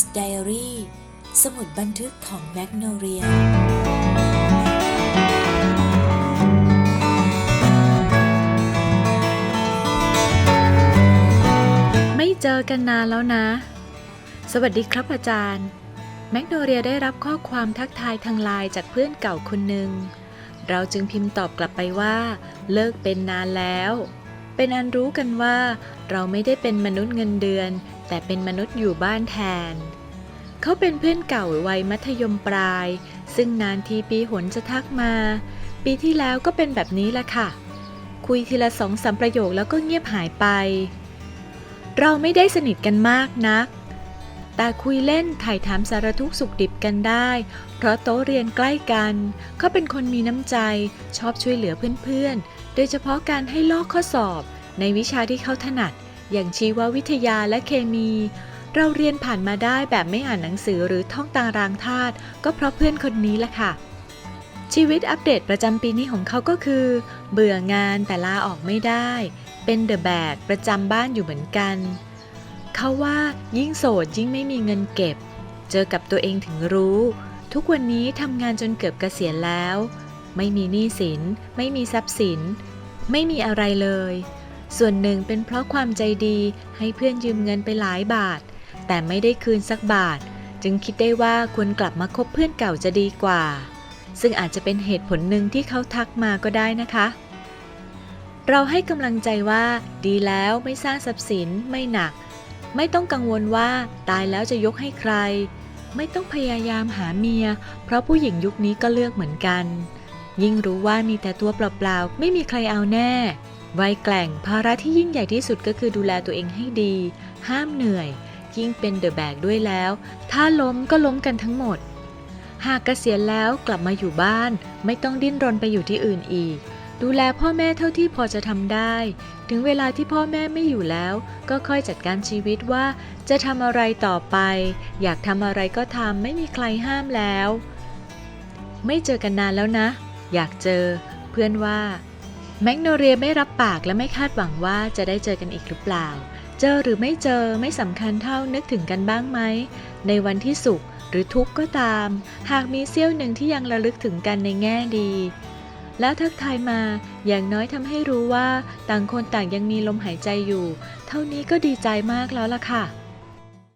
Yes Diary สมุดบันทึกของแมกโนเรียไม่เจอกันนานแล้วนะ สวัสดีครับอาจารย์ แมกโนเรียได้รับข้อความทักทายทางไลน์จากเพื่อนเก่าคนหนึ่ง เราจึงพิมพ์ตอบกลับไปว่า เลิกเป็นนานแล้ว เป็นอันรู้กันว่า เราไม่ได้เป็นมนุษย์เงินเดือน แต่เป็นมนุษย์อยู่บ้านแทน เขาเป็นเพื่อนเก่าวัยมัธยมปลาย ซึ่งนานทีปีหนจะทักมา ปีที่แล้วก็เป็นแบบนี้แหละค่ะ คุยทีละสองสามประโยคแล้วก็เงียบหายไป เราไม่ได้สนิทกันมากนักแต่คุยเล่นถ่ายถามสารทุกสุขดิบกันได้ เพราะโต๊ะเรียนใกล้กัน เขาเป็นคนมีน้ำใจ ชอบช่วยเหลือเพื่อน ดยเฉพาะการให้ลอกข้อสอบ ในวิชาที่เขาถนัด อย่างชีววิทยาและเคมี เราเรียนผ่านมาได้แบบไม่อ่านหนังสือหรือท่องตารางธาตุก็เพราะเพื่อนคนนี้แหละค่ะ ชีวิตอัปเดตประจำปีนี้ของเขาก็คือ เบื่องานแต่ลาออกไม่ได้ เป็นเดอะแบกประจำบ้านอยู่เหมือนกัน เขาว่ายิ่งโสดยิ่งไม่มีเงินเก็บ เจอกับตัวเองถึงรู้ ทุกวันนี้ทำงานจนเกือบเกษียณแล้ว ไม่มีหนี้สิน ไม่มีทรัพย์สิน ไม่มีอะไรเลย ส่วนหนึ่งเป็นเพราะความใจดีให้เพื่อนยืมเงินไปหลายบาท แต่ไม่ได้คืนสักบาท จึงคิดได้ว่าควรกลับมาคบเพื่อนเก่าจะดีกว่า ซึ่งอาจจะเป็นเหตุผลหนึ่งที่เขาทักมาก็ได้นะคะ เราให้กำลังใจว่า ดีแล้วไม่สร้างทรัพย์สินไม่หนัก ไม่ต้องกังวลว่าตายแล้วจะยกให้ใครไม่ต้องพยายามหาเมีย เพราะผู้หญิงยุคนี้ก็เลือกเหมือนกัน ยิ่งรู้ว่ามีแต่ตัวเปล่าๆ ไม่มีใครเอาแน่วัยแกล่งภาระที่ยิ่งใหญ่ที่สุดก็คือดูแลตัวเองให้ดี ห้ามเหนื่อย ยิ่งเป็นเดอะแบกด้วยแล้ว ถ้าล้มก็ล้มกันทั้งหมด หากเกษียณแล้วกลับมาอยู่บ้าน ไม่ต้องดิ้นรนไปอยู่ที่อื่นอีก ดูแลพ่อแม่เท่าที่พอจะทำได้ ถึงเวลาที่พ่อแม่ไม่อยู่แล้ว ก็ค่อยจัดการชีวิตว่า จะทำอะไรต่อไป อยากทำอะไรก็ทำไม่มีใครห้ามแล้ว ไม่เจอกันนานแล้วนะ อยากเจอ เพื่อนว่าแมกโนเรียไม่รับปากและไม่คาดหวังว่าจะได้เจอกันอีกหรือเปล่า เจอหรือไม่เจอไม่สำคัญเท่านึกถึงกันบ้างไหม ในวันที่สุขหรือทุกข์ก็ตาม หากมีเสี้ยวหนึ่งที่ยังระลึกถึงกันในแง่ดี แล้วทักทายมาอย่างน้อยทำให้รู้ว่า ต่างคนต่างยังมีลมหายใจอยู่ เท่านี้ก็ดีใจมากแล้วล่ะค่ะ